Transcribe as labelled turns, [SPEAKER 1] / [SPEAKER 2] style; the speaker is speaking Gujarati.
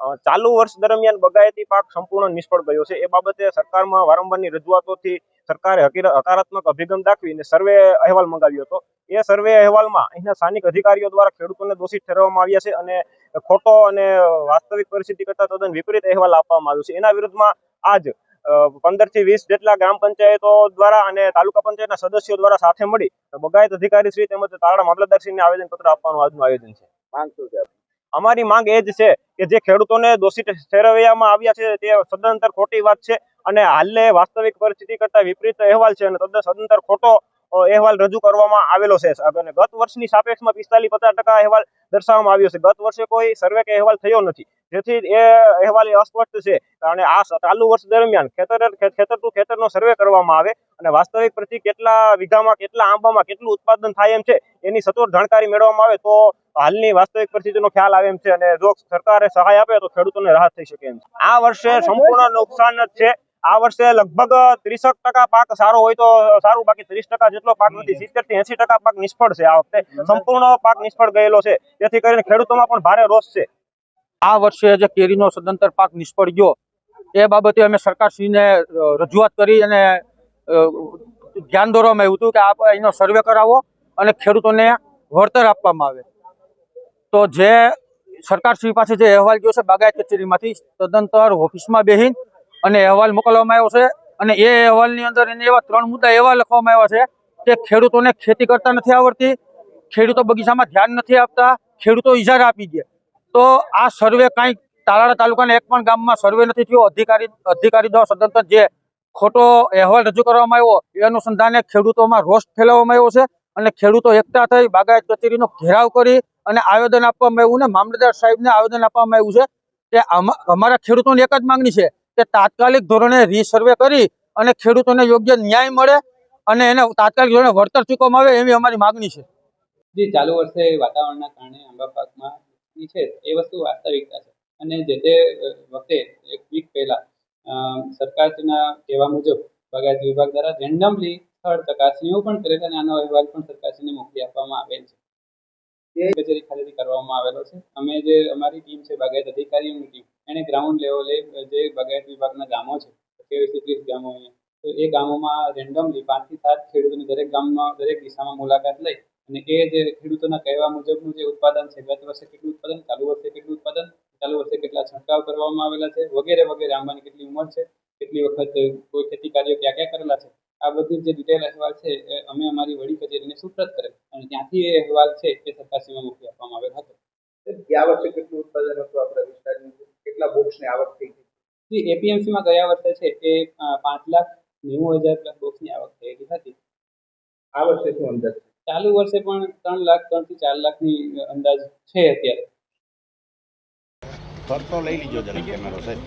[SPEAKER 1] ચાલુ વર્ષ દરમિયાન બગાયતી પાક સંપૂર્ણ નિષ્ફળ ગયો છે. એ બાબતે સરકારમાં વારંવારની રજૂઆતોથી સરકારે હકીર- હકારાત્મક અભિગમ દાખવીને સર્વે અહેવાલ મંગાવ્યો હતો. એ સર્વે અહેવાલમાં અહીંના સ્થાનિક અધિકારીઓ દ્વારા ખેડૂતોને દોષિત ઠેરવવામાં આવ્યા છે અને ખોટો અને વાસ્તવિક પરિસ્થિતિ કરતાં તદ્દન વિપરીત અહેવાલ આપવામાં આવ્યો છે. એના વિરુદ્ધમાં આજ પંદરથી વીસ જેટલા ગ્રામ પંચાયતો દ્વારા અને તાલુકા પંચાયતના સદસ્યો દ્વારા સાથે મળી બગાયત અધિકારી શ્રી તેમજ તારડા મામલતદારશ્રીને આવેદન પત્ર આપવાનું આજનું આયોજન છે.
[SPEAKER 2] માંગ શું છે
[SPEAKER 1] અમારી માંગ એ જ છે કે જે ખેડૂતોને દોષિત ઠેરવવામાં આવ્યા છે તે સદંતર ખોટી વાત છે. અને હાલે વાસ્તવિક પરિસ્થિતિ કરતા વિપરીત અહેવાલ છે અને સદંતર ખોટો અહેવાલ રજૂ કરવામાં આવેલો છે. અને ગત વર્ષની સાપેક્ષમાં પિસ્તાલીસ પચાસ ટકા અહેવાલ દર્શાવવામાં આવ્યો છે. ગત વર્ષે કોઈ સર્વે કે અહેવાલ થયો નથી. જેથી એ અહેવાલ અસ્પષ્ટ છે. અને આ ચાલુ વર્ષ દરમિયાન ખેતર ખેતર ટુ ખેતરનો સર્વે કરવામાં આવે અને વાસ્તવિક પ્રતિ કેટલા વીઘામાં, કેટલા આંબામાં કેટલું ઉત્પાદન થાય એમ છે, એની સચોટ જાણકારી મેળવવામાં આવે તો હાલની વાસ્તવિક પરિસ્થિતિનો ખ્યાલ આવે એમ છે. અને જો સરકારે સહાય આપે તો ખેડૂતોને રાહત થઈ શકે એમ છે. આ વર્ષે સંપૂર્ણ નુકસાન જ છે. આ વર્ષે લગભગ ત્રીસક ટકા પાક સારો હોય તો સારું બાકી ત્રીસ ટકા જેટલો પાક નથી સિત્તેરથી એસી ટકા પાક નિષ્ફળ છે આ વખતે. સંપૂર્ણ પાક નિષ્ફળ ગયેલો છે. જેથી કરીને ખેડૂતોમાં પણ ભારે રોષ છે.
[SPEAKER 3] આ વર્ષે જે કેરીનો સદંતર પાક નિષ્ફળ ગયો એ બાબતે અમે સરકારશ્રીને રજૂઆત કરી અને ધ્યાન દોરવામાં આવ્યું હતું કે આપ એનો સર્વે કરાવો અને ખેડૂતોને વળતર આપવામાં આવે. તો જે સરકારશ્રી પાસે જે અહેવાલ ગયો છે બાગાયત કચેરીમાંથી તદંતર ઓફિસમાં બેહીન અને અહેવાલ મોકલવામાં આવ્યો છે. અને એ અહેવાલની અંદર એને એવા ત્રણ મુદ્દા એવા લખવામાં આવ્યા છે કે ખેડૂતોને ખેતી કરતા નથી આવડતી, ખેડૂતો બગીચામાં ધ્યાન નથી આપતા, ખેડૂતો ઇજારા આપી દે. તો આ સર્વે કાંઈ તાલાળા તાલુકાના એક પણ ગામમાં સર્વે નથી થયો. અધિકારી અધિકારી દ્વારા સદંતર જે ખોટો અહેવાલ રજૂ કરવામાં આવ્યો, એ અનુસંધાને ખેડૂતોમાં રોષ ફેલાવવામાં આવ્યો છે અને ખેડૂતો એકઠા થઈ બાગાયત કચેરીનો ઘેરાવ કરી અને આવેદન આપવામાં આવ્યું ને મામલતદાર સાહેબને આવેદન આપવામાં આવ્યું છે કે અમારા ખેડૂતોની એક જ માંગણી છે કે તાત્કાલિક ધોરણે રીસર્વે કરી અને ખેડૂતોને યોગ્ય ન્યાય મળે અને એને તાત્કાલિક ધોરણે વળતર ચૂકવવામાં આવે એવી અમારી માગણી છે.
[SPEAKER 4] જી ચાલુ વર્ષે વાતાવરણના કારણે આંબા પાકમાં છે એ વસ્તુ વાસ્તવિકતા છે. અને જે તે વખતે એક વીક પહેલા સરકારના કહેવા મુજબ બાગાયત વિભાગ દ્વારા રેન્ડમલી સ્થળ ચકાસણીઓ પણ કરેલ અને આનો અહેવાલ પણ સરકારશ્રીને મોકલી આપવામાં આવેલ છે. એ કચેરી ખાતેથી કરવામાં આવેલો છે. અમે જે અમારી ટીમ છે બાગાયત અધિકારીઓની ટીમ એણે ગ્રાઉન્ડ લેવલે જે બગાયત વિભાગના ગામો છે તેવીસથી ત્રીસ ગામો અહીંયા. તો એ ગામોમાં રેન્ડમલી પાંચથી સાત ખેડૂતોની દરેક ગામમાં, દરેક દિશામાં મુલાકાત લઈ અને એ જે ખેડૂતોના કહેવા મુજબનું જે ઉત્પાદન છે, ગત વર્ષે કેટલું ઉત્પાદન, ચાલુ વર્ષે કેટલું ઉત્પાદન, ચાલુ વર્ષે કેટલા છંટકાવ કરવામાં આવેલા છે, વગેરે વગેરે આંબાની કેટલી ઉંમર છે, કેટલી વખત કોઈ ખેતી કાર્યો ક્યાં ક્યાં કરેલા છે, આ બધી જે ડિટેલ અહેવાલ છે અમે અમારી વડી કચેરીને સુપ્રત કરેલ અને ત્યાંથી એ અહેવાલ છે એ સરકારશ્રીમાં મોકલી આપવામાં આવેલ હતો.
[SPEAKER 2] ગયા વર્ષે કેટલું ઉત્પાદન હતું આપણા કેટલા બોક્સની આવક થઈ હતી
[SPEAKER 4] જે એપીએમસીમાં ગયા વર્ષે છે એ પાંચ લાખ નેવું હજાર પ્લસ બોક્સની આવક થયેલી હતી.
[SPEAKER 2] આ વર્ષે શું અંદાજ
[SPEAKER 4] ચાલુ વર્ષે પણ ત્રણ લાખ ત્રણથી ચાર લાખની અંદાજ છે અત્યારે.
[SPEAKER 5] ફરતો લઈ લીજો જરા કેમેરો સાહેબ?